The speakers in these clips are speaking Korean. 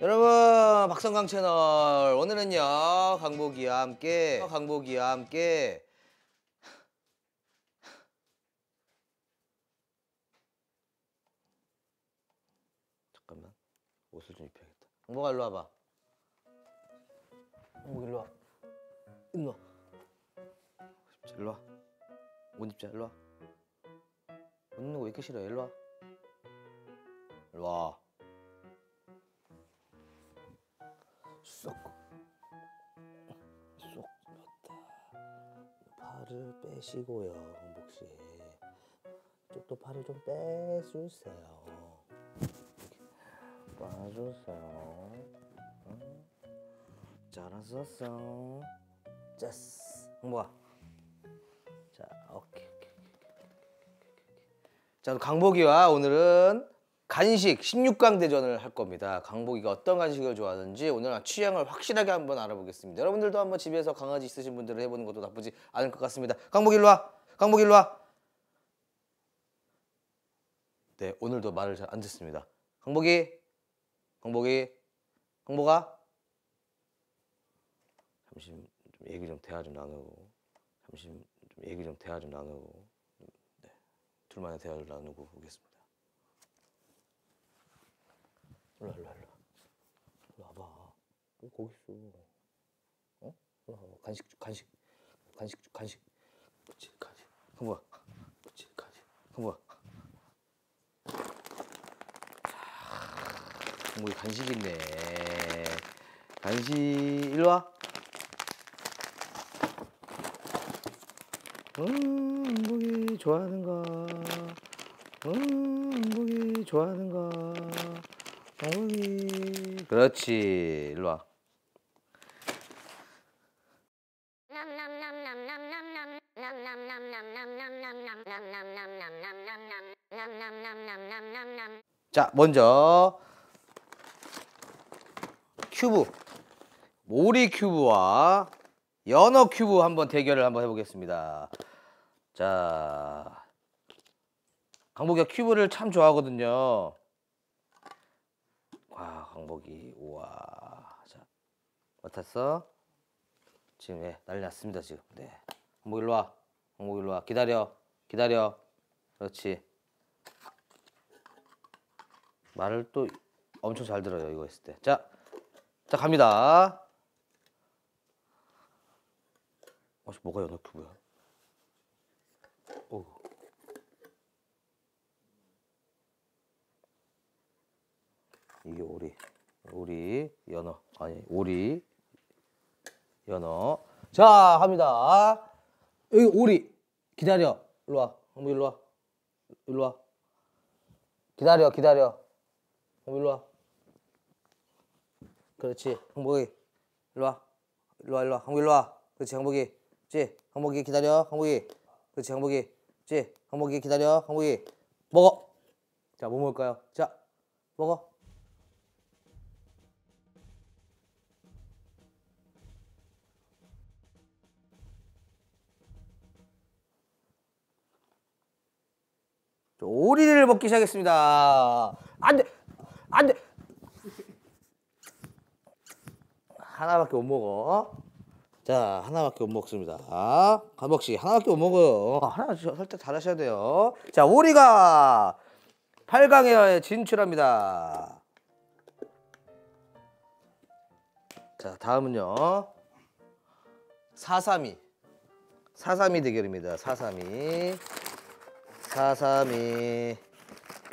여러분 박성강 채널. 오늘은요 강복이와 함께 강복이와 함께. 잠깐만. 옷을 좀 입혀야겠다. 강복아 일로 와봐. 강복 일로 와 일로 와 입자, 일로 와 옷 입자 일로 와 옷 입는 거 왜 이렇게 싫어해 일로 와 일로 와 쏙. 쏙 넣었다. 팔을 빼시고요, 홍복 씨. 쪽도 팔을 좀 빼주세요. 이렇게 빠주세요. 응? 잘하셨어. 짜스. 홍복아. 자, 오케이. 자, 강복이와 오늘은 간식 16강 대전을 할 겁니다. 강복이가 어떤 간식을 좋아하는지 오늘 취향을 확실하게 한번 알아보겠습니다. 여러분들도 한번 집에서 강아지 있으신 분들은 해보는 것도 나쁘지 않을 것 같습니다. 강복 일로 와. 강복 일로 와. 네, 오늘도 말을 잘 안 듣습니다. 강복이, 강복이, 강복아. 잠시 좀 얘기 좀 대화 좀 나누고, 잠시 좀 얘기 좀 대화 좀 나누고, 네, 둘만의 대화를 나누고 오겠습니다. 일로 와, 일로 와, 일로 와. 일로 와봐. 왜 거기 있어? 어? 일로 와봐. 간식 줘, 간식. 간식 줘, 간식. 그렇지, 간식. 형부야. 그렇지, 간식. 형부야. 뭐 간식 있네. 간식 일로 와. 음, 행복이 좋아하는 거. 음, 행복이 좋아하는 거. 행복이. 그렇지. 일로 와. 자, 먼저 큐브 모리 큐브와 연어 큐브 한번 대결을 한번 해보겠습니다. 자, 강복이가 큐브를 참 좋아하거든요. 와, 강복이 우와. 자, 맡았어? 지금 예, 난리 났습니다 지금. 네, 강복 일로 와. 강복 일로 와. 기다려, 기다려. 그렇지. 말을 또 엄청 잘 들어요 이거 했을 때. 자, 자 갑니다. 어, 뭐가 연어 큐브야? 오. 이게 오리, 오리, 연어 아니 오리, 연어. 자 갑니다. 여기 오리 기다려. 일로 와. 한번 일로 와. 일로 와. 기다려, 기다려. 한번 일로 와. 그렇지. 항복이 일로 와. 일로 와, 일로 와. 항복 일로 와. 그렇지, 항복이. 그렇지. 항복이 기다려. 항복이. 그렇지, 항복이. 그렇지. 항복이 기다려. 항복이. 먹어. 자, 뭐 먹을까요? 자, 먹어. 자, 오리를 먹기 시작했습니다. 안 돼! 안 돼! 하나밖에 못 먹어. 자, 하나밖에 못 먹습니다. 간먹씨 하나밖에 못 먹어요. 하나 설득 잘 하셔야 돼요. 자, 오리가 8강에 진출합니다. 자, 다음은요. 432. 432 대결입니다. 432. 432.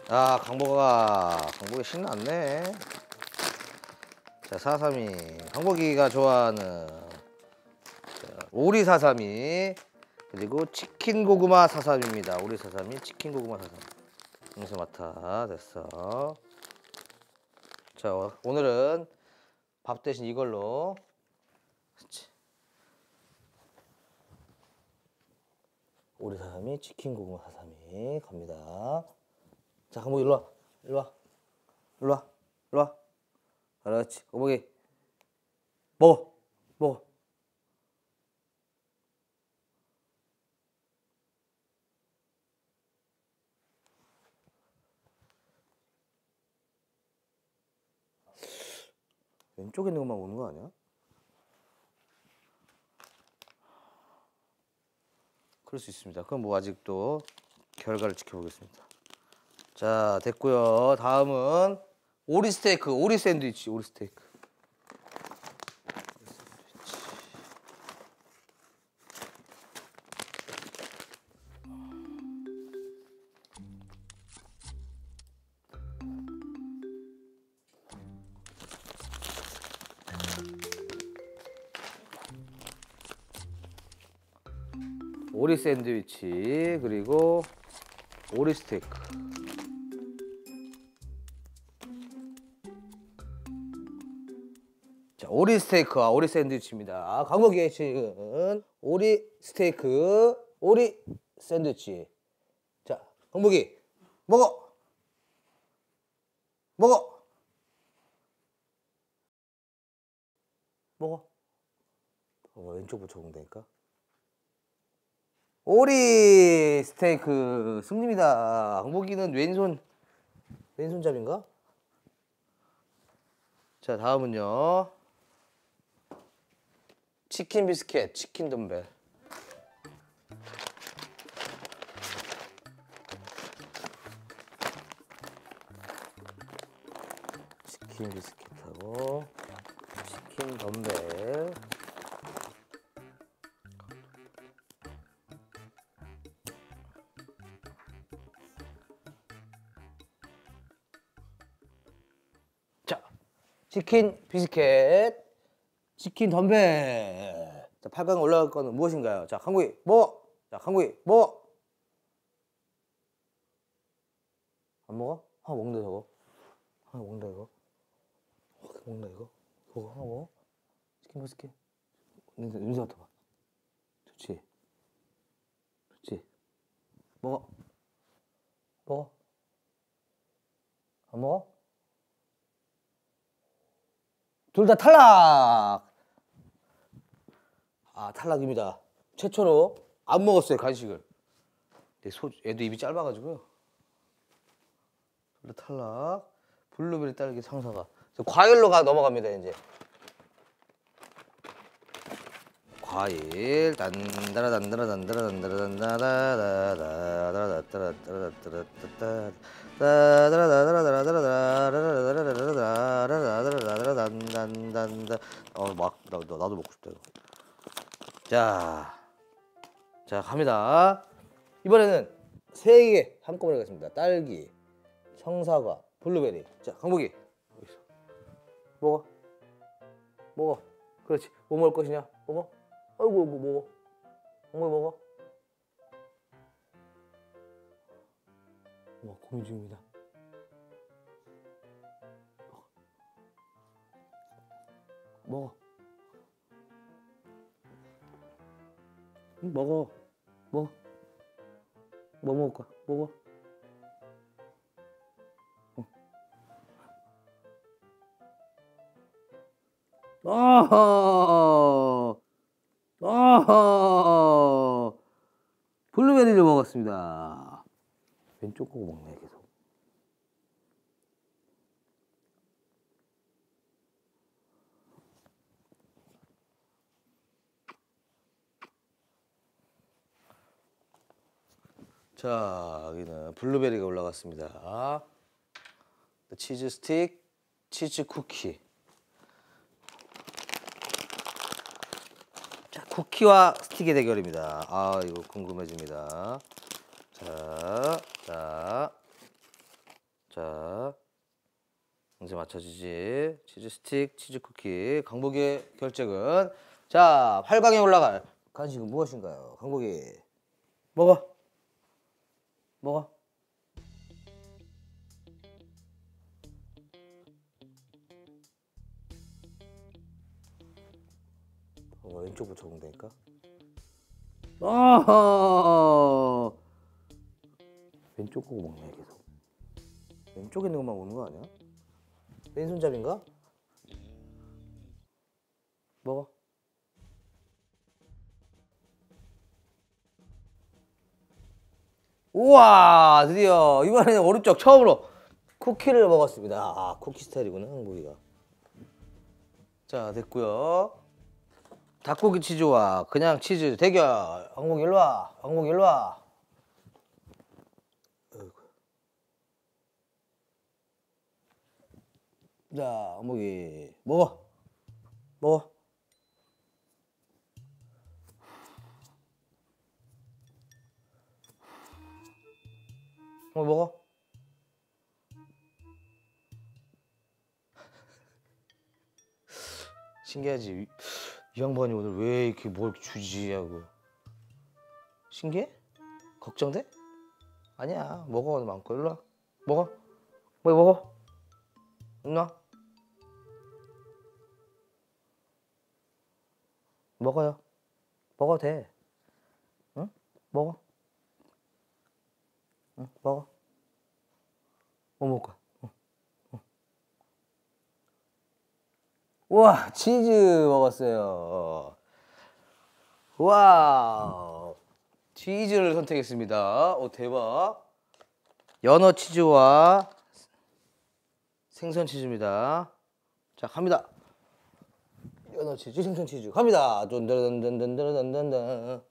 아, 강복아. 강복이 신났네. 자, 432. 강복이가 좋아하는 자, 오리 432. 그리고 치킨 고구마 432입니다. 오리 432, 치킨 고구마 432. 여기서 맡아. 됐어. 자, 어, 오늘은 밥 대신 이걸로. 그렇지. 오리 사삼이 치킨 고구마 사삼이 갑니다. 자, 강복이 일로 와. 일로 와. 일로 와. 일로 와. 그렇지. 강복이. 먹어. 먹어. 왼쪽에 있는 것만 오는 거 아니야? 그럴 수 있습니다. 그럼 뭐 아직도 결과를 지켜보겠습니다. 자 됐고요. 다음은 오리 스테이크, 오리 샌드위치, 오리 스테이크. 오리 샌드위치 그리고 오리 스테이크. 자, 오리 스테이크와 오리 샌드위치입니다. 강목이의 지금 오리 스테이크, 오리 샌드위치. 자, 강목이 먹어. 먹어. 먹어. 어, 왼쪽 붙여보면 되니까. 오리 스테이크 승리입니다. 강복이는 왼손 왼손잡인가? 자 다음은요 치킨 비스켓, 치킨 덤벨. 치킨 비스켓하고 치킨 덤벨. 치킨 비스켓, 치킨 덤벨. 자, 8강 올라갈 거는 무엇인가요? 자, 강구이 먹어. 자, 강구이 먹어. 안 먹어? 하나 먹는다 저거. 하나 먹는다 이거. 어, 먹는다 이거. 이거 하나 먹어? 치킨 비스켓. 냄새 냄새 맡아봐. 좋지. 먹어. 먹어. 안 먹어? 둘 다 탈락. 아 탈락입니다. 최초로 안 먹었어요 간식을. 내 소, 애도 입이 짧아가지고요. 둘 다 탈락. 블루베리 딸기 상사가. 과일로 가 넘어갑니다 이제. 과일 단다라 단다라 단다라 단다라 단다라 단다라 어막 나도 먹고 싶다 이거. 자, 자 갑니다. 이번에는 세 개 한꺼번에 가겠습니다. 딸기, 청사과, 블루베리. 자, 강복이. 먹어, 먹어. 그렇지. 뭐 먹을 것이냐? 먹어. 아이고, 아이고 먹어. 먹어, 먹어. 뭐 고민 중입니다. 먹어. 응, 먹어. 먹어. 뭐 먹을 거야? 먹어. 어. 아 하. 아하. 블루베리를 먹었습니다. 왼쪽 거 먹네 계속. 자, 여기는 블루베리가 올라갔습니다. 치즈 스틱, 치즈 쿠키. 쿠키와 스틱의 대결입니다. 아, 이거 궁금해집니다. 자, 자, 자. 언제 맞춰지지? 치즈 스틱, 치즈 쿠키. 강복의 결정은 자, 8강에 올라갈 간식은 무엇인가요? 강복이 먹어. 먹어. 어, 왼쪽부터 적응되니까. 아 왼쪽 거고 먹네 계속. 왼쪽에 있는 것만 오는 거 아니야? 왼손잡인가? 먹어. 우와 드디어 이번에는 오른쪽 처음으로 쿠키를 먹었습니다. 아 쿠키 스타일이구나 한국이가. 자 됐고요. 닭고기 치즈와 그냥 치즈 대결. 왕복 일로 와. 왕복 일로 와. 자 왕복이 먹어. 먹어. 어 먹어. 신기하지. 이, 이 양반이 오늘 왜 이렇게 뭘 주지 하고. 신기해? 걱정돼? 아니야. 먹어 오늘 많고 일로 와. 먹어. 뭐 먹어. 일로 와. 먹어요. 먹어도 돼. 응? 먹어. 응, 먹어. 뭐 먹을 거야? 우와 치즈 먹었어요. 와우 치즈를 선택했습니다. 오 대박. 연어 치즈와 생선 치즈입니다. 자 갑니다. 연어 치즈, 생선 치즈 갑니다.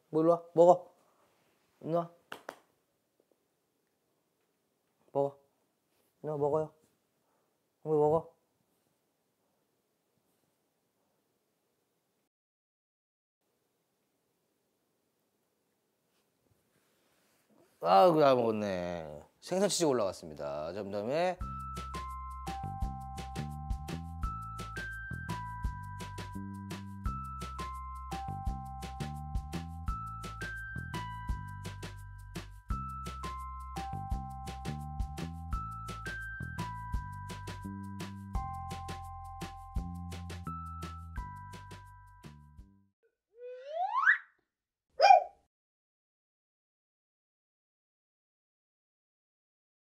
뭐 일로 와 먹어. 일로 와 먹어. 와 먹어요. 뭐 먹어. 아, 그잘 먹었네. 생선 치즈 올라갔습니다. 자, 그다음에